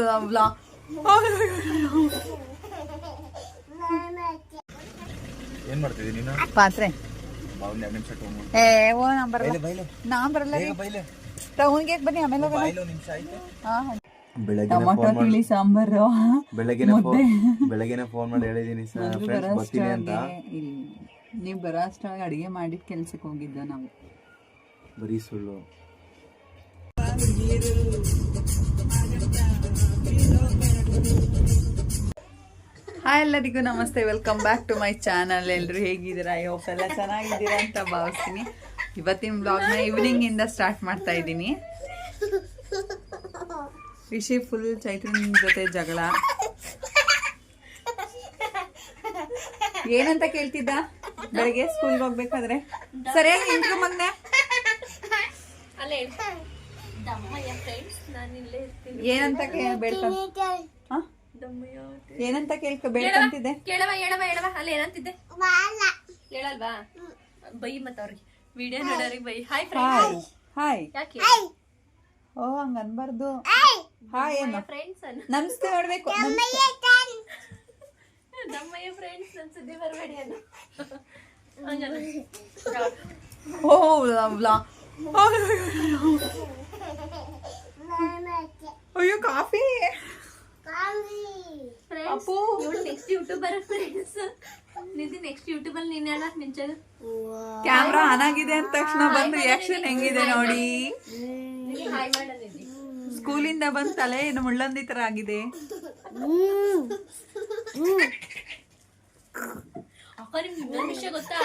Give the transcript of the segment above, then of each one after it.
vlog. ಏನ್ ಮಾಡ್ತಿದ್ದಿ ನೀನು? ಪಾತ್ರೆ. ಒಂದ್ ಎರಡು ನಿಮಿಷ ಏ ಓ ಬರಲ್ಲ. ಬರಲ್ಲ ಟೌನ್ಗೆ ಬನ್ನಿ ಆಮೇಲೆ ನಿಮಿಷ ಆಯ್ತು. ಟೊಮೊಟೊ ತಿಳಿ ಸಾಂಬಾರು ಬೆಳಗ್ಗೆನೆ ಫೋನ್ ಮಾಡಿ ಹೇಳಿದೀನಿ ಸರ್. ಫ್ರೆಂಡ್ಸ್ ಬರ್ತೀನಿ ಅಂತ. ನೀವು ಬರೋ ಅಷ್ಟಾಗಿ ಅಡಿಗೆ ಮಾಡಿದ ಕೆಲ್ಸಕ್ಕೆ ಹೋಗಿದ್ದ ನಾವು. ಬರೀ ಸುಳ್ಳು. ಹಾಯ್ ಎಲ್ಲರಿಗೂ ನಮಸ್ತೆ welcome back to my channel ಎಲ್ಲರೂ ಹೇಗಿದ್ದೀರಾ? ಐ ಹೋಪ್ ಎಲ್ಲ ಚೆನ್ನಾಗಿದ್ದೀರಾ ಅಂತ ಭಾವಿಸ್ತೀನಿ. ಇವತ್ತಿನ ಬ್ಲಾಗ್ನ ಈವ್ನಿಂಗ್ ಇಂದ ಸ್ಟಾರ್ಟ್ ಮಾಡ್ತಾ ಇದ್ದೀನಿ. ರಿಷಿ ಫುಲ್ ಚೈತ್ರನ್ ಜೊತೆ ಜಗಳ. ಏನಂತ ಕೇಳ್ತಿದ್ದ? ಬೆಳಗ್ಗೆ ಸ್ಕೂಲ್ಗೆ ಹೋಗ್ಬೇಕಾದ್ರೆ? ಸರಿಯಾಗಿ ನಿಂತ್ಕೊ ಏನಂತ ಬೇಡ್ಕೊಂತ ಹ? ದಮ್ಮಯ್ಯ ಏನಂತ ಕೇಳ್ಕೊ ಬೇಡ್ಕೊಂತಿದ್ದೆ? ಕೇಳವ ಹೇಳವ ಹೇಳವ ಅಲ್ಲಿ ಏನಂತಿದ್ದೆ? ಹೇಳಲ್ವಾ? ಬೈ ಮತ್ತ ಅವ್ರಿಗೆ. ವಿಡಿಯೋ ನೋಡೋರಿಗೆ ಬೈ. ಹಾಯ್. Friends hi. ಯಾಕೆ? ಓ ಹಂಗ ಅನ್ಬಾರ್ದು. ಹಾಯ್. ಏನು ನಮಸ್ತೆ ನೋಡ್ಬೇಕು ನಮ್ಮಯ್ಯ ದಮ್ಮಯ್ಯ ಫ್ರೆಂಡ್ಸ್ ನನ್ನ ಸುದ್ದಿ ಬರಬೇಡಿ ಅನ್ನ. ಓ ಅಯ್ಯೋ ಕಾಫಿ ಅಪ್ಪು ಇವಳು next youtuber friends Nidhi next YouTube ಅಲ್ಲಿ ನೀನ್ ಹೇಳಕ್ ನಿಂಚದು ಕ್ಯಾಮ್ರಾ ಆನ್ ಆಗಿದೆ ಅಂದ ತಕ್ಷಣ ಬಂದು ರಿಯಾಕ್ಷನ್ ಹೆಂಗಿದೆ ನೋಡಿ. ಸ್ಕೂಲಿಂದ ಬಂದ ತಲೆ ಏನು ಮುಳ್ಳಂದಿ ತರ ಆಗಿದೆ ಅಕ್ಕ ನಿಮ್ಗೆ ಇನ್ನೊಂದು ವಿಷಯ ಗೊತ್ತಾ?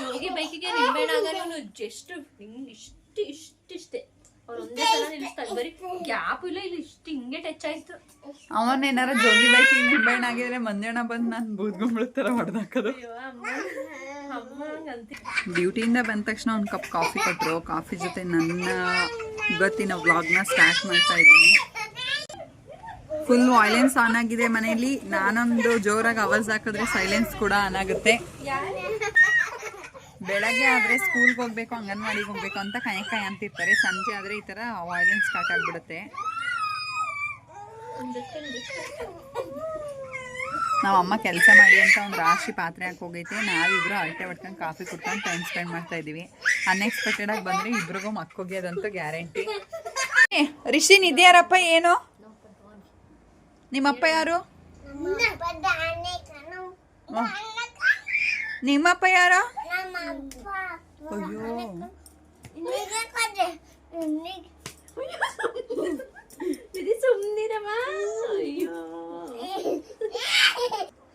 ಜೋಗಿ ಬೈಕಿಗೆ ನಿಂಬೆಹಣ್ಣು ಅವನು ಜಸ್ಟ್ ಹಿಂಗ್ ಇಷ್ಟು ಇಷ್ಟಿಷ್ಟೇ ಅವ್ರು ಒಂದೇ ಸಲ ನಿಲ್ಲಿಸ್ತಾರೆ ಬರೀ ಗ್ಯಾಪ್ ಇಲ್ಲ ಇಲ್ಲಿ ಇಷ್ಟು ಹಿಂಗೆ ಟಚ್ ಆಯ್ತು. ಅವನ್ ಏನಾರ ಜೋಗಿ ಬೈಕಿಗೆ ನಿಂಬೆಹಣ್ಣು ಆಗಿದ್ರೆ ಮಂಜಣ್ಣ ಬಂದು ನಾನು ಬೂದ್ಗೊಂಬಳ ತರ ಹೊಡೆದಾಕೋದು. ಅಯ್ಯೋ ಅಮ್ಮ ಅಮ್ಮ ಹಂಗಂತ. ಡ್ಯೂಟಿಯಿಂದ ಬಂದ ತಕ್ಷಣ ಒಂದು ಕಪ್ ಕಾಫಿ ಕೊಟ್ಟರು ಕಾಫಿ ಜೊತೆ ನನ್ನ ಇವತ್ತಿನ ವ್ಲಾಗ್ನ ಸ್ಟಾರ್ಟ್ ಮಾಡ್ತಾ ಇದ್ದೀನಿ. ಫುಲ್ ವಾಯ್ಲೆನ್ಸ್ ಆನ್ ಆಗಿದೆ ಮನೆಯಲ್ಲಿ. ನಾನೊಂದು ಜೋರಾಗಿ ಅವಾಜ್ ಹಾಕಿದ್ರೆ ಸೈಲೆನ್ಸ್ ಕೂಡ ಆನ್ ಆಗುತ್ತೆ. ಬೆಳಗ್ಗೆ ಆದ್ರೆ ಸ್ಕೂಲ್ಗೆ ಹೋಗ್ಬೇಕು, ಅಂಗನವಾಡಿಗೆ ಹೋಗ್ಬೇಕು ಅಂತ ಕಾಯ ಅಂತ ಅಂತಿರ್ತಾರೆ. ಸಂಜೆ ಆದ್ರೆ ಈ ತರ ವಾಯ್ಲೆನ್ಸ್ ಸ್ಟಾರ್ಟ್ ಆಗ್ಬಿಡುತ್ತೆ. ನಾವು ಅಮ್ಮ ಕೆಲಸ ಮಾಡಿ ಅಂತ ಒಂದು ರಾಶಿ ಪಾತ್ರೆ ಹಾಕಿ ಹೋಗೈತೆ. ನಾವಿಬ್ರು ಅಳತೆ ಹೊಡ್ಕೊಂಡು ಕಾಫಿ ಕುಡ್ಕೊಂಡು ಟೈಮ್ ಸ್ಪೆಂಡ್ ಮಾಡ್ತಾ ಇದೀವಿ. ಅನ್ಎಕ್ಸ್ಪೆಕ್ಟೆಡ್ ಆಗಿ ಬಂದ್ರೆ ಇಬ್ರಿಗೂ ಅದಂತೂ ಗ್ಯಾರಂಟಿ ರಿಷಿನ್ ಇದೆಯಾರಪ್ಪ ಏನು? ನಿಮ್ಮಪ್ಪ ಯಾರು. ನಿಮ್ಮಪ್ಪ ಯಾರು? ಅಯ್ಯೋ.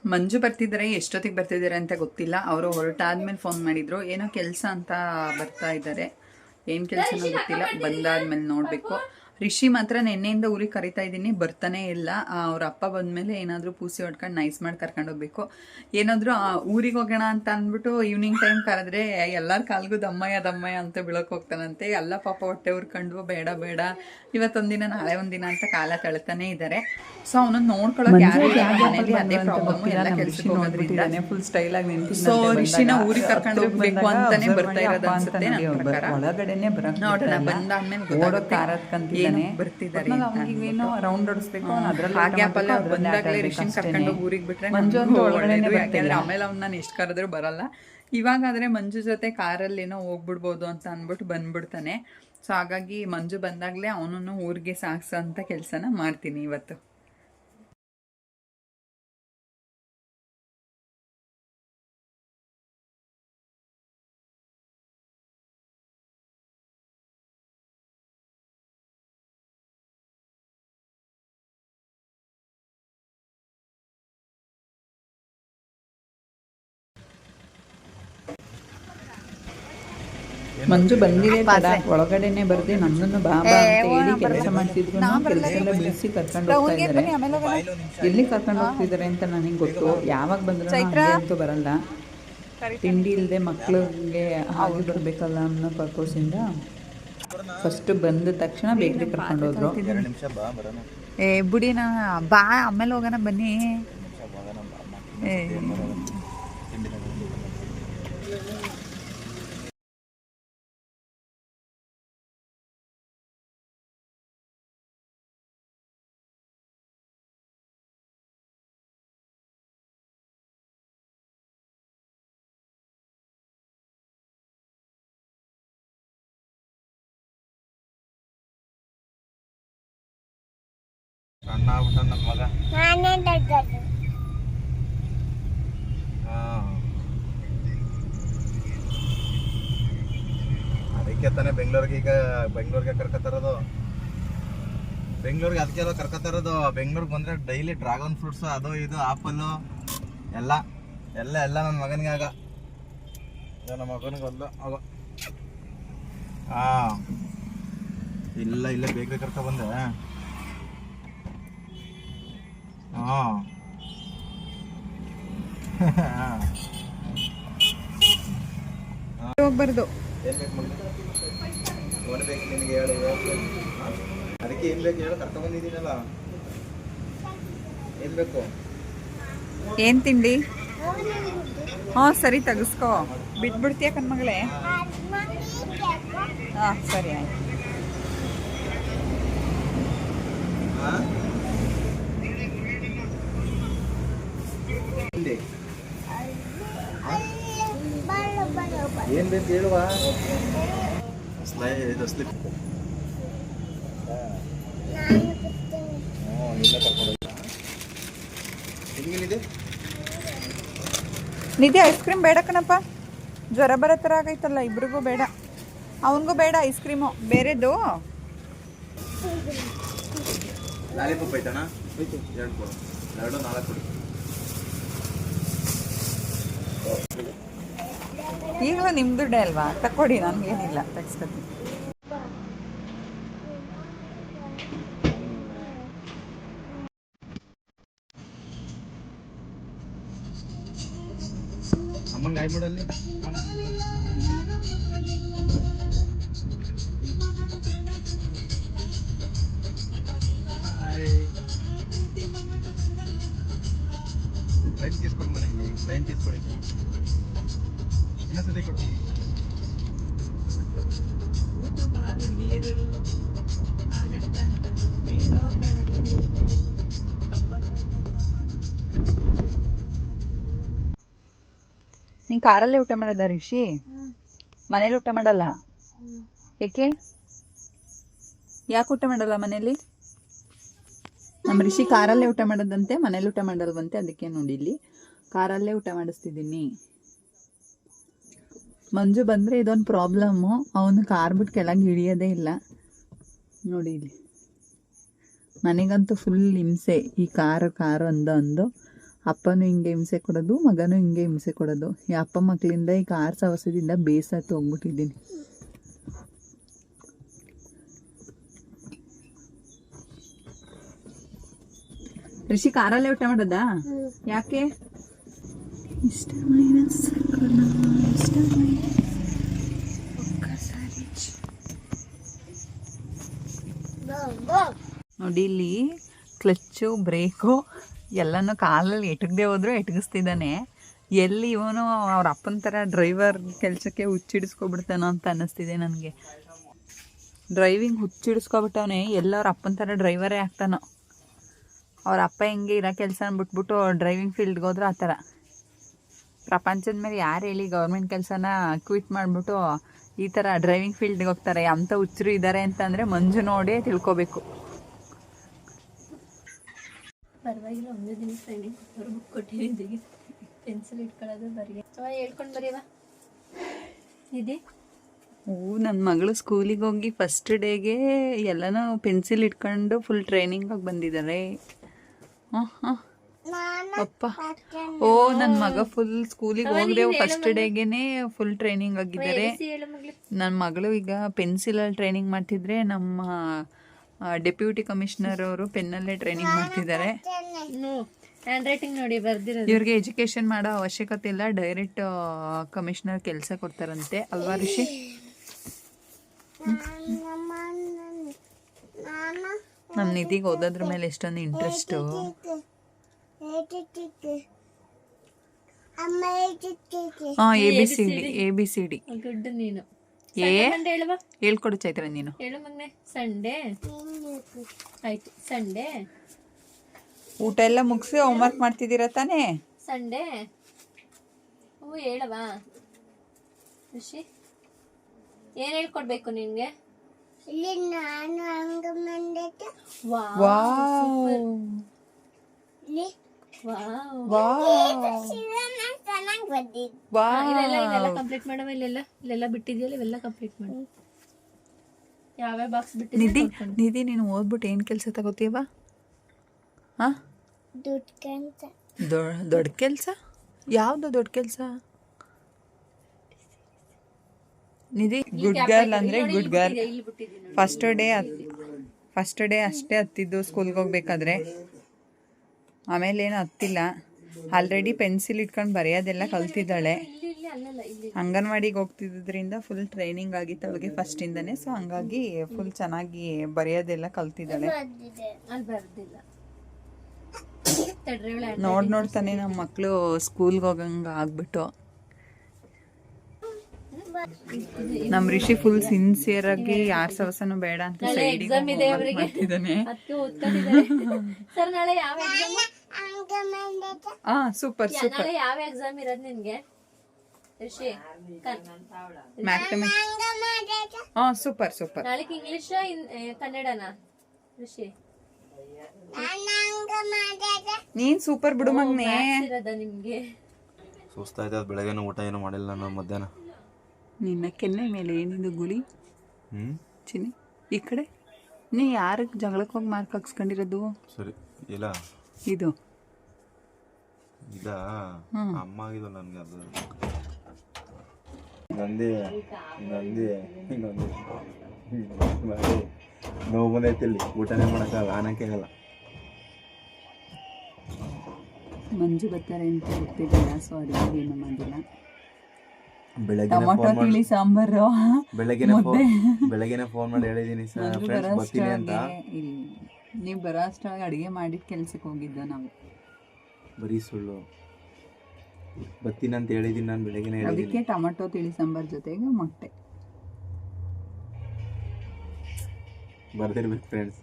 ಮಂಜು ಬರ್ತಿದ್ದಾರೆ, ಎಷ್ಟೊತ್ತಿಗೆ ಬರ್ತಿದ್ದಾರೆ ಅಂತ ಗೊತ್ತಿಲ್ಲ. ಅವರು ಹೊರಟಾದ್ಮೇಲೆ ಫೋನ್ ಮಾಡಿದ್ರು. ಏನೋ ಕೆಲಸ ಅಂತ ಬರ್ತಾ ಇದ್ದಾರೆ. ಏನು ಕೆಲಸನೋ ಗೊತ್ತಿಲ್ಲ. ಬಂದಾದ್ಮೇಲೆ ನೋಡಬೇಕು. ರಿಷಿ ಮಾತ್ರ ನಿನ್ನೆಯಿಂದ ಊರಿಗೆ ಕರಿತಾ ಇದ್ದೀನಿ ಬರ್ತಾನೆ ಇಲ್ಲ. ಅವ್ರ ಅಪ್ಪ ಬಂದ್ಮೇಲೆ ಏನಾದರೂ ಪೂಸಿ ಹೊಡ್ಕೊಂಡು ನೈಸ್ ಮಾಡಿ ಕರ್ಕೊಂಡು ಹೋಗ್ಬೇಕು. ಏನಾದರೂ ಊರಿಗೆ ಹೋಗೋಣ ಅಂತ ಅಂದ್ಬಿಟ್ಟು ಈವ್ನಿಂಗ್ ಟೈಮ್ ಕರೆದ್ರೆ ಎಲ್ಲರ ಕಾಲ್ಗೂ ದಮ್ಮಯ್ಯ ದಮ್ಮಯ್ಯ ಅಂತ ಬೀಳಕ್ ಹೋಗ್ತಾನಂತೆ. ಎಲ್ಲ ಪಾಪ ಹೊಟ್ಟೆ ಉರ್ಕೊಂಡು ಬೇಡ ಬೇಡ ಇವತ್ತೊಂದಿನ ನಾಳೆ ಒಂದಿನ ಅಂತ ಕಾಲ ತಳ್ತಾನೆ ಇದ್ದಾರೆ ಸೊ ಅವನನ್ನ ನೋಡ್ಕೊಳ್ಳೋಕೆ ಯಾರು ಮನೇಲಿ ಅದೇ ಪ್ರಾಬ್ಲಮ್ ಎಲ್ಲ ಕೆಲಸಕ್ಕೆ ಫುಲ್ ಸ್ಟೈಲ್ ಆಗಿ ಸೊ ರಿಷಿನ ಊರಿಗೆ ಕರ್ಕೊಂಡು ಹೋಗ್ಬೇಕು ಅಂತಾನೆ ಬರ್ತಾ ಇರೋದು ಅನ್ಸುತ್ತೆ ನನ್ನ ಪ್ರಕಾರ. ಒಳಗಡೆನೆ ಬಂದಾದ್ಮೇಲೆ ಓಡೋ ಗೊತ್ತಾಗುತ್ತೆ. ಬರ್ತಿದ್ದಾರೆ ರೌಂಡ್ ಹೊಡಿಸ್ಬೇಕು ಅದ್ರಲ್ಲಿ ಬಂದಾಗ್ಲೇ ರಿಷಿನ್ ಕರ್ಕೊಂಡು ಊರಿಗೆ ಬಿಟ್ರೆ ಮಂಜು ಅಂತೂ. ಯಾಕಂದ್ರೆ ಆಮೇಲೆ ಅವ್ನ ನಾನು ಎಷ್ಟು ಕರೆದ್ರು ಬರಲ್ಲ. ಇವಾಗಾದ್ರೆ ಮಂಜು ಜೊತೆ ಕಾರಲ್ಲಿ ಏನೋ ಹೋಗ್ಬಿಡ್ಬೋದು ಅಂತ ಅನ್ಬಿಟ್ಟು ಬಂದ್ಬಿಡ್ತಾನೆ. ಸೊ ಹಾಗಾಗಿ ಮಂಜು ಬಂದಾಗ್ಲೇ ಅವನನ್ನು ಊರಿಗೆ ಸಾಗಿಸೋ ಅಂತ ಕೆಲಸನ ಮಾಡ್ತೀನಿ ಇವತ್ತು. ಮಂಜು ಬಂದಿದೆ ತಡ ಒಳಗಡೆನೆ ಬರ್ದೆ ನನ್ನನ್ನು ಬಾ ಬಾ ಅಂತ ಹೇಳಿ ಕೆಲಸ ಮಾಡ್ತಿದ್ರು ಕೆಲಸ ಎಲ್ಲ ಬಿಡಿಸಿ ಕರ್ಕೊಂಡು ಹೋಗ್ತಾ ಇದ್ದಾರೆ. ಎಲ್ಲಿ ಕರ್ಕೊಂಡು ಹೋಗ್ತಿದ್ದಾರೆ ಅಂತ ನನಗೆ ಗೊತ್ತು. ಯಾವಾಗ ಬಂದ್ರು ಅಂತೂ ಬರಲ್ಲ. ತಿಂಡಿ ಇಲ್ಲದೆ ಮಕ್ಳಿಗೆ ಹಾಗೆ ಬರಬೇಕಲ್ಲ ಅನ್ನೋ ಪರ್ಪೋಸಿಂದ ಫಸ್ಟ್ ಬಂದ ತಕ್ಷಣ ಬೇಕ್ರಿ ಕರ್ಕೊಂಡು ಹೋದ್ರು. ಏ ಬುಡಿ ನಾ ಬುಡಿನ ಬಾ ಆಮೇಲೆ ಹೋಗೋಣ ಬನ್ನಿ. ಸಣ್ಣ ಆಗ್ಬಿಟ್ಟ ನನ್ನ ಮಗ. ಅದಕ್ಕೆ ತಾನೇ ಬೆಂಗಳೂರಿಗೆ ಈಗ ಬೆಂಗಳೂರಿಗೆ ಕರ್ಕೊತಾರದು ಬೆಂಗಳೂರಿಗೆ ಅದಕ್ಕೆಲ್ಲ ಕರ್ಕೊತಾರದು ಬೆಂಗಳೂರಿಗೆ ಬಂದ್ರೆ ಡೈಲಿ ಡ್ರಾಗನ್ ಫ್ರೂಟ್ಸ್ ಅದು ಇದು ಆಪಲ್ಲು ಎಲ್ಲ ಎಲ್ಲ ಎಲ್ಲ ನನ್ನ ಮಗನಿಗೆ ಆಗ. ನಮ್ಮ ಮಗನಿಗೆ ಒಂದು ಅವ ಹಾ. ಇಲ್ಲ ಇಲ್ಲೇ ಬೇಕ್ರಿ ಕರ್ಕೊ ಬಂದೆ. ಹಾ. ಹೋಗ್ಬಾರ್ದು ಏನ್ ಬೇಕು ಮಗನೇ? ಫೋನ್ ಬೇಕು ನಿನಗೆ ಹೇಳು ಅದಕ್ಕೆ ಏನ್ ಬೇಕು ಹೇಳು ಕರ್ಕೊಂಡ್ ಬಂದಿದ್ದೀನಲ್ಲ. ಏನ್ ಬೇಕು? ಏನ್ ತಿಂಡಿ? ಹಾ ಸರಿ ತೆಗಿಸ್ಕೋ. ಬಿಟ್ಬಿಡ್ತೀಯ ಕಣ್ಮಗಳೇ? ಹಾ ಸರಿ ಆಯ್ತು. ತಿಂಡಿ ಏನ್ ಬೇಕು ಹೇಳುವ? ಇದು ಸ್ಲಿಪ್. ಹ್ಞೂ ಇಲ್ಲ ಕರ್ಕೊಂಡು ನಿಮ್ಗೇನಿದೆ ನಿಧಿ ಐಸ್ ಕ್ರೀಮ್ ಬೇಡ ಕಣಪ್ಪ. ಜ್ವರ ಬರೋ ಥರ ಆಗೈತಲ್ಲ ಇಬ್ರಿಗೂ ಬೇಡ. ಅವನಿಗೂ ಬೇಡ ಐಸ್ ಕ್ರೀಮು ಬೇರೆದು? ಲಾಲಿಪಾಪ್ ಐತಣ್ಣ? ಎರಡು ಕೊಡು ಎರಡು ನಾಲ್ಕು ಕೊಡಿ. ಈಗಲೂ ನಿಮ್ ದುಡ್ಡೇ ಅಲ್ವಾ? ತಕ್ಕೊಡಿ ನನಗೇನಿಲ್ಲ. ತೆಗ್ಸ್ಕೊತೀನಿ. ಅಮ್ಮಂಗೆ ಆಗ್ಬಿಡಲ್ಲಿ ಲೈನ್ ತೀಸ್ಕೊಂಡು ಮನೆ. ಲೈನ್ ತೀಸ್ಕೊಡಿ ಇನ್ನೊಂದ್ಸತಿ ಕೊಡು ನೀನು ಕಾರಲ್ಲೇ ಊಟ ಮಾಡೋದ ರಿಷಿ? ಮನೇಲಿ ಊಟ ಮಾಡಲ್ಲ? ಏಕೆ? ಯಾಕೆ ಊಟ ಮಾಡಲ್ಲ ಮನೇಲಿ? ನಮ್ಮ ರಿಷಿ ಕಾರಲ್ಲೇ ಊಟ ಮಾಡೋದಂತೆ, ಮನೇಲಿ ಊಟ ಮಾಡಲ್ವಂತೆ, ಅದಕ್ಕೆ ನೋಡಿ ಇಲ್ಲಿ. ಕಾರಲ್ಲೇ ಊಟ ಮಾಡಿಸ್ತಿದ್ದೀನಿ. ಮಂಜು ಬಂದರೆ ಇದೊಂದು ಪ್ರಾಬ್ಲಮ್ಮು, ಅವನು ಕಾರ್ ಬಿಟ್ಟು ಕೆಳಗೆ ಇಳಿಯೋದೇ ಇಲ್ಲ. ನೋಡಿ ಇಲ್ಲಿ. ನನಗಂತೂ ಫುಲ್ ಹಿಂಸೆ, ಈ ಕಾರು ಕಾರು ಅಂದು ಅಂದು. ಅಪ್ಪನೂ ಹಿಂಗೆ ಹಿಂಸೆ ಕೊಡೋದು, ಮಗನೂ ಹಿಂಗೆ ಹಿಂಸೆ ಕೊಡೋದು. ಈ ಅಪ್ಪ ಮಕ್ಕಳಿಂದ ಈ ಕಾರ್ ಸವಸದಿಂದ ಬೇಸತ್ತು ಹೋಗ್ಬಿಟ್ಟಿದ್ದೀನಿ. ಋಷಿ ಕಾರಲ್ಲೇ ಊಟ ಮಾಡೋದ? ಯಾಕೆ? ಇಷ್ಟ ನೋಡಿ ಇಲ್ಲಿ ಕ್ಲಚ್ಚು ಬ್ರೇಕು ಎಲ್ಲನೂ ಕಾಲಲ್ಲಿ ಎಟಗದೆ ಹೋದ್ರು ಎಟಗಿಸ್ತಿದ್ದಾನೆ. ಎಲ್ಲಿ ಇವನು ಅವ್ರ ಅಪ್ಪನ ತರ ಡ್ರೈವರ್ ಕೆಲಸಕ್ಕೆ ಹುಚ್ಚಿಡಿಸ್ಕೊಬಿಡ್ತಾನೋ ಅಂತ ಅನ್ನಿಸ್ತಿದೆ ನನಗೆ. ಡ್ರೈವಿಂಗ್ ಹುಚ್ಚಿಡಿಸ್ಕೊಬಿಟ್ಟವನೇ ಎಲ್ಲವ್ರ ಅಪ್ಪನ ತರ ಡ್ರೈವರೇ ಆಗ್ತಾನೋ. ಅವ್ರ ಅಪ್ಪ ಹೆಂಗೆ ಇರೋ ಕೆಲಸ ಬಿಟ್ಬಿಟ್ಟು ಡ್ರೈವಿಂಗ್ ಫೀಲ್ಡ್ಗೆ ಹೋದ್ರೆ ಆ ಥರ. ಪ್ರಪಂಚದ ಮೇಲೆ ಯಾರು ಹೇಳಿ ಗೌರ್ಮೆಂಟ್ ಕೆಲಸನ ಕ್ವಿಟ್ ಮಾಡಿಬಿಟ್ಟು ಈ ಥರ ಡ್ರೈವಿಂಗ್ ಫೀಲ್ಡ್ಗೆ ಹೋಗ್ತಾರೆ ಅಂಥ ಹುಚ್ಚರು ಇದ್ದಾರೆ ಅಂತಂದರೆ ಮಂಜು ನೋಡಿ ತಿಳ್ಕೊಬೇಕು. ಪರವಾಗಿಲ್ಲ ಒಂದೇ ದಿನ ಟ್ರೈನಿಂಗ್ ಬುಕ್ ಪೆನ್ಸಿಲ್ ಇಟ್ಕೊಳ್ಳೋದು ಬರೆಯ. ಹೇಳ್ಕೊಂಡು ಬರೆಯವ ಇದೆ ಓ ನನ್ನ ಮಗಳು ಸ್ಕೂಲಿಗೆ ಹೋಗಿ ಫಸ್ಟ್ ಡೇಗೆ ಎಲ್ಲನೂ ಪೆನ್ಸಿಲ್ ಇಟ್ಕೊಂಡು ಫುಲ್ ಟ್ರೈನಿಂಗಾಗಿ ಬಂದಿದ್ದಾರೆ. ಅಪ್ಪ. ಓ ನನ್ನ ಮಗ ಫುಲ್ ಸ್ಕೂಲಿಗೆ ಹೋಗದೆ ಫಸ್ಟ್ ಡೇಗೆನೆ ಫುಲ್ ಟ್ರೈನಿಂಗ್ ಆಗಿದ್ದಾರೆ. ನನ್ ನನ್ನ ಮಗಳು. ಈಗ ಪೆನ್ಸಿಲಲ್ಲಿ ಟ್ರೈನಿಂಗ್ ಮಾಡ್ತಿದ್ರೆ ನಮ್ಮ ಡೆಪ್ಯೂಟಿ ಕಮಿಷನರ್ ಅವರು ಪೆನ್ನಲ್ಲೇ ಟ್ರೈನಿಂಗ್ ಮಾಡ್ತಿದ್ದಾರೆ. ನೋಡಿ ಇವ್ರಿಗೆ ಎಜುಕೇಶನ್ ಮಾಡೋ ಅವಶ್ಯಕತೆ ಇಲ್ಲ ಡೈರೆಕ್ಟ್ ಕಮಿಷನರ್ ಕೆಲಸ ಕೊಡ್ತಾರಂತೆ. ಅಲ್ವಾ ರಿಷಿ? ನಮ್ಮ ನಿಧಿಗೆ ಓದೋದ್ರ ಮೇಲೆ ಎಷ್ಟೊಂದು ಇಂಟ್ರೆಸ್ಟು ಹಾಂ A B C D A B C D good ನೀನು. ಏ? ಹೇಳ್ಕೊಡು ಚೈತ್ರ ನೀನು. ಹೇಳು ಮಗ್ನೆ. ಸಂಡೇ? ಆಯ್ತು. ಸಂಡೇ? ಊಟ ಎಲ್ಲ ಮುಗಿಸಿ ಹೋಮ್ವರ್ಕ್ ಮಾಡ್ತಿದ್ದೀರ ತಾನೇ? ಸಂಡೇ? ಹ್ಞೂ ಹೇಳವಾ ಖುಷಿ ಏನು ಹೇಳ್ಕೊಡ್ಬೇಕು ನಿನಗೆ? ಇಲ್ಲಿ ನಾನು ಹಂಗ ವಾವ್ ಇಲ್ಲಿ ವಾವ್. ಚೆನ್ನಾಗಿ ಬಂದಿದ್ದು. ಇಲ್ಲೆಲ್ಲ ಇಲ್ಲೆಲ್ಲ ಕಂಪ್ಲೀಟ್ ಮಾಡವ ಇಲ್ಲೆಲ್ಲ ಇಲ್ಲೆಲ್ಲ ಬಿಟ್ಟಿದ್ಯಲ್ಲ ಇವೆಲ್ಲ ಕಂಪ್ಲೀಟ್ ಮಾಡು. ಯಾವ್ಯಾವ ಬಾಕ್ಸ್ ನಿಧಿ ಬಿಟ್ಟಿದ್ದೆ ನಿಧಿ ನೀನು ಓದ್ಬಿಟ್ಟು ಏನು ಕೆಲಸ ತಗೋತೀಯವ ಹಾಂ? ದುಡ್ಡು ಕಂತ ದೊಡ್ಡ ಕೆಲಸ? ಯಾವುದು ದೊಡ್ಡ ಕೆಲಸ? ನಿಧಿ ಗುಡ್ ಗರ್ಲ್ ಅಂದರೆ good girl. First day first day ಅಷ್ಟೇ ಹತ್ತಿದ್ದು ಸ್ಕೂಲ್ಗೆ ಹೋಗ್ಬೇಕಾದ್ರೆ. ಆಮೇಲೆ ಏನು ಹತ್ತಿಲ್ಲ. ಆಲ್ರೆಡಿ ಪೆನ್ಸಿಲ್ ಇಟ್ಕೊಂಡು ಬರೆಯೋದೆಲ್ಲ ಕಲ್ತಿದ್ದಾಳೆ. ಅಂಗನವಾಡಿಗೆ ಹೋಗ್ತಿದ್ದರಿಂದ ಫುಲ್ ಟ್ರೈನಿಂಗ್ ಆಗಿತ್ತು ಅವಳಿಗೆ ಫಸ್ಟಿಂದನೇ ಸೊ ಹಂಗಾಗಿ ಫುಲ್ ಚೆನ್ನಾಗಿ ಬರೆಯೋದೆಲ್ಲ ಕಲ್ತಿದ್ದಾಳೆ. ನೋಡ್ ನೋಡ್ತಾನೆ ನಮ್ಮ ಮಕ್ಕಳು ಸ್ಕೂಲ್ಗೆ ಹೋಗಂಗೆ ಆಗ್ಬಿಟ್ಟು. ನಮ್ಮ ರಿಷಿ ಫುಲ್ ಸಿನ್ಸಿಯರ್ ಆಗಿ ಯಾರ ಸವಸನು ಬೇಡ ಅಂತ ಎಕ್ಸಾಮ್ ಇದೆ ಅವರಿಗೆ. ಸರ್ ನಾಳೆ ಯಾವ ಎಕ್ಸಾಮ್ ಆ ಸೂಪರ್ ಸೂಪರ್ ನಾಳೆ ಯಾವ ಎಕ್ಸಾಮ್ ಇರೋದು ನಿಮಗೆ ರಿಷಿ ಮ್ಯಾಥಮೆಟಿಕ್ಸ್ ಹಂಗ ಸೂಪರ್ ಸೂಪರ್ ನಾಳೆ ಇಂಗ್ಲಿಷ್ ಕನ್ನಡನಾ? ರಿಷಿ. ನಾನು ಸೂಪರ್ ಬಿಡು ಮಗ್ನೆ. ಇರೋದ ನಿಮ್ಗೆ? ಸುಸ್ತಾಯ್ತದ ಬೆಳಗ್ಗೆನೂ ಊಟ ಏನು ಮಾಡಿಲ್ಲ ನಾನು ಮಧ್ಯಾಹ್ನ. ನಿನ್ನ ಕೆನ್ನೆ ಮೇಲೆ ಏನಿದು ಗುಳಿ? ಹ್ಞೂ ಚಿನ್ನಿ ಈ ಕಡೆ? ನೀ ಯಾರಿಗೆ ಜಗಳಕ್ಕೆ ಹೋಗಿ ಮಾರ್ಕ್ ಹಾಕ್ಸ್ಕೊಂಡಿರೋದು? ಸರಿ ಇಲ್ಲ. ಇದು? ಇದಾ ಅಮ್ಮ ಆಗಿದ್ದು ನನಗೆ ಅದು. ನಂದಿ ನಂದಿ ನಂದಿ. ನೋವು ಬಂದೈತೆ ಇಲ್ಲಿ. ಊಟನೇ ಮಾಡೋಕ್ಕಾಗಲ್ಲ ಆನಕ್ಕೆ ಆಗಲ್ಲ. ಮಂಜು ಬರ್ತಾರೆ ಅಂತ ಗೊತ್ತಿಲ್ಲ ಸೊ ಅಡುಗೆ ಏನು ಮಾಡಿಲ್ಲ? ಟೊಮೊಟೊ ತಿಳಿ ಸಾಂಬಾರು ಬೆಳಗ್ಗೆನೆ ಫೋನ್ ಬೆಳಗ್ಗೆನೆ ಫೋನ್ ಮಾಡಿ ಹೇಳಿದೀನಿ ಸರ್. ಫ್ರೆಂಡ್ಸ್ ಬರ್ತೀನಿ ಅಂತ. ನೀವು ಬರೋ ಅಷ್ಟ್ರಾಗ ಅಡುಗೆ ಮಾಡಿಟ್ಟು ಕೆಲ್ಸಕ್ಕೆ ಹೋಗಿದ್ದು ನಾವು. ಬರೀ ಸುಳ್ಳು. ಬರ್ತೀನಿ ಅಂತ ಹೇಳಿದೀನಿ ನಾನು ಬೆಳಗ್ಗೆನೆ ಹೇಳಿದ್ದೀನಿ ಅದಕ್ಕೆ ಟೊಮೊಟೊ ತಿಳಿ ಸಾಂಬಾರ್ ಜೊತೆಗೆ ಮೊಟ್ಟೆ. ಬರ್ದಿರ್ಬೇಕು ಫ್ರೆಂಡ್ಸ್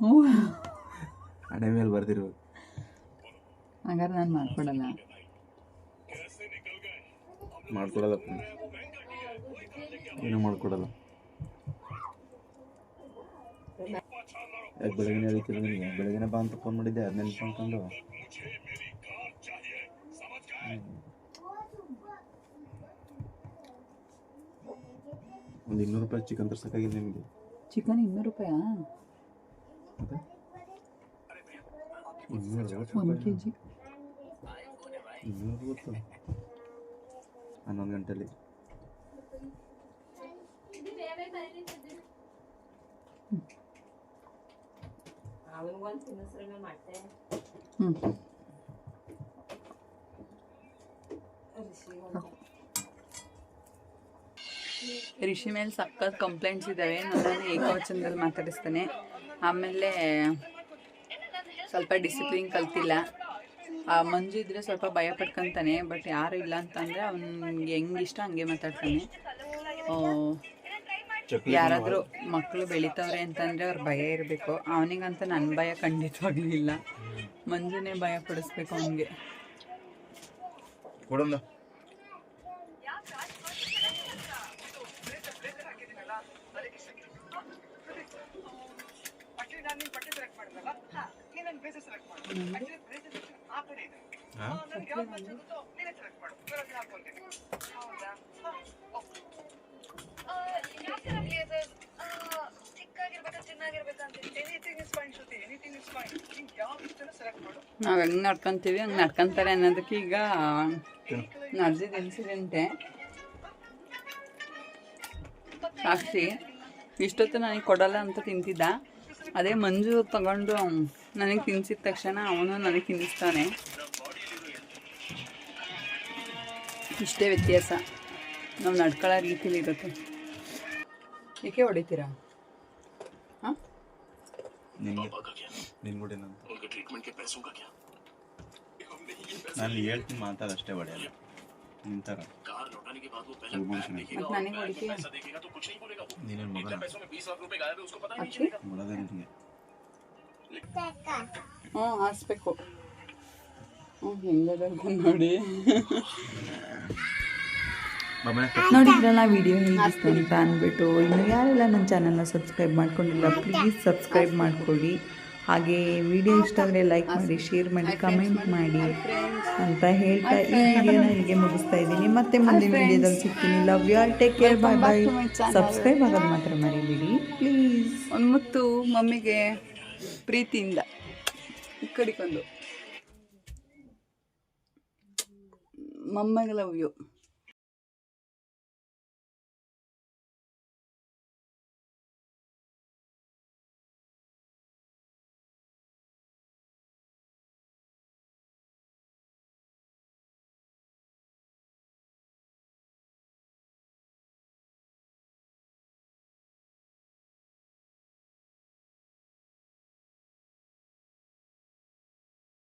ಹ್ಞೂ ಹಣೆ ಮೇಲೆ ಬರ್ದಿರ್ಬೇಕು. ಹಾಗಾದ್ರೆ ನಾನು ಮಾಡ್ಕೊಡಲ್ಲ. ಮಾಡ್ಕೊಡಲ್ಲ ಏನು ಮಾಡ್ಕೊಡಲ್ಲ. ಯಾಕೆ ಬೆಳಗ್ಗೆ ಹೇಳಿಕ್ಕಿಲ್ಲ ನಿನಗೆ ಬೆಳಗ್ಗೆನೆ ಬಾ ಅಂತ ಫೋನ್ ಮಾಡಿದ್ದೆ ಅದನ್ನ ನೆನ್ಸ್ಕೊಂಡು ಒಂದು ಇನ್ನೂರು ರೂಪಾಯಿ ಚಿಕನ್ ತರ್ಸಕ್ಕಾಗಿಲ್ಲ ನಿಮಗೆ. ಚಿಕನ್ ಇನ್ನೂರು ರೂಪಾಯಿ? ಇನ್ನೂರು ಒಂದು ಕೆ ಜಿ ಇನ್ನೂರು ಗೊತ್ತು ಹನ್ನೊಂದು ಗಂಟೆಲಿ. ರಿಷಿ ಮೇಲೆ ಸಖತ್ ಕಂಪ್ಲೇಂಟ್ಸ್ ಇದ್ದಾವೆ ನನ್ನನ್ನು ಏಕವಚನದಲ್ಲಿ ಮಾತಾಡಿಸ್ತೇನೆ. ಆಮೇಲೆ ಸ್ವಲ್ಪ ಡಿಸಿಪ್ಲಿನ್ ಕಲ್ತಿಲ್ಲ. ಆ ಮಂಜು ಇದ್ರೆ ಸ್ವಲ್ಪ ಭಯ ಪಡ್ಕೊಂತಾನೆ ಬಟ್ ಯಾರು ಇಲ್ಲ ಅಂತಂದರೆ ಅವ್ನಿಗೆ ಹೆಂಗೆ ಇಷ್ಟ ಹಂಗೆ ಮಾತಾಡ್ತಾನೆ. ಯಾರಾದ್ರೂ ಯಾರಾದರೂ ಮಕ್ಕಳು ಬೆಳಿತಾವ್ರೆ ಅಂತಂದರೆ ಅವ್ರ ಭಯ ಇರಬೇಕು. ಅವನಿಗಂತ ನನ್ನ ಭಯ ಖಂಡಿತವಾಗ್ಲೂ ಇಲ್ಲ. ಮಂಜುನೇ ಭಯ ಪಡಿಸ್ಬೇಕು ಅವನಿಗೆ. ಕೊಡೊಂದು ನಾವು ಹೆಂಗ್ ನಡ್ಕೊಂತೀವಿ ಹಂಗೆ ನಡ್ಕೊಂತಾರೆ ಅನ್ನೋದಕ್ಕೆ ಈಗ ನಡೆದಿದ್ದ ಇನ್ಸಿಡೆಂಟೆ ಸಾಕ್ಷಿ ಇಷ್ಟೊತ್ತು ನನಗೆ ಕೊಡಲ್ಲ ಅಂತ ತಿಂತಿದ್ದ. ಅದೇ ಮಂಜು ತಗೊಂಡು ನನಗೆ ತಿನ್ಸಿದ ತಕ್ಷಣ ಅವನು ನನಗೆ ತಿನ್ನಿಸ್ತಾನೆ. ಇಷ್ಟೇ ವ್ಯತ್ಯಾಸ. ನಾವು ನಡ್ಕೊಳ್ಳೋ ರೀತಿಲಿ ಇರುತ್ತೆ. ಏಕೆ ಹೊಡಿತೀರಾ? ಹಾಂ? ನಾನು ಹೇಳ್ತೀನಿ ಮಾತಾಡಷ್ಟೇ ಹೊಡೆಯಲ್ಲ. ನಿಂತಾರ ಮತ್ತು ನನಗೆ ಹೊಡಿತೀಯ ನೀನೇನು ಮಗ ಹೊಡೋದೇ ನಿನಗೆ. ಹ್ಞೂ ಹಾಸ್ಬೇಕು. ಹ್ಞೂ ಹೆಂಗದ ನೋಡಿ. ನೋಡಿದ್ರಲ್ಲ ವಿಡಿಯೋ ಹೇಗಿತ್ತು ಅಂತ ಅಂದ್ಬಿಟ್ಟು ಇನ್ನು ಯಾರೆಲ್ಲ ನನ್ನ ಚಾನಲ್ನ ಸಬ್ಸ್ಕ್ರೈಬ್ ಮಾಡ್ಕೊಂಡಿಲ್ಲ ಪ್ಲೀಸ್ ಸಬ್ಸ್ಕ್ರೈಬ್ ಮಾಡ್ಕೊಳ್ಳಿ ಹಾಗೆ ವಿಡಿಯೋ ಇಷ್ಟ ಆದರೆ ಲೈಕ್ ಮಾಡಿ ಶೇರ್ ಮಾಡಿ ಕಮೆಂಟ್ ಮಾಡಿ ಅಂತ ಹೇಳ್ತಾ ಈ ವಿಡಿಯೋನ ಹೀಗೆ ಮುಗಿಸ್ತಾ ಇದ್ದೀನಿ. ಮತ್ತೆ ಮುಂದಿನ ವಿಡಿಯೋದಲ್ಲಿ ಸಿಗ್ತೀನಿ. Love you all take care bye bye subscribe ಆಗೋದು ಮಾತ್ರ ಮರಿಬೇಡಿ. ಪ್ಲೀಸ್ ಒಂದು ಮುತ್ತು ಮಮ್ಮಿಗೆ. ಪ್ರೀತಿಯಿಂದ ಇಕ್ಕಡಿಕೊಂಡು ಮಮ್ಮಗೆ ಲವ್ ಯು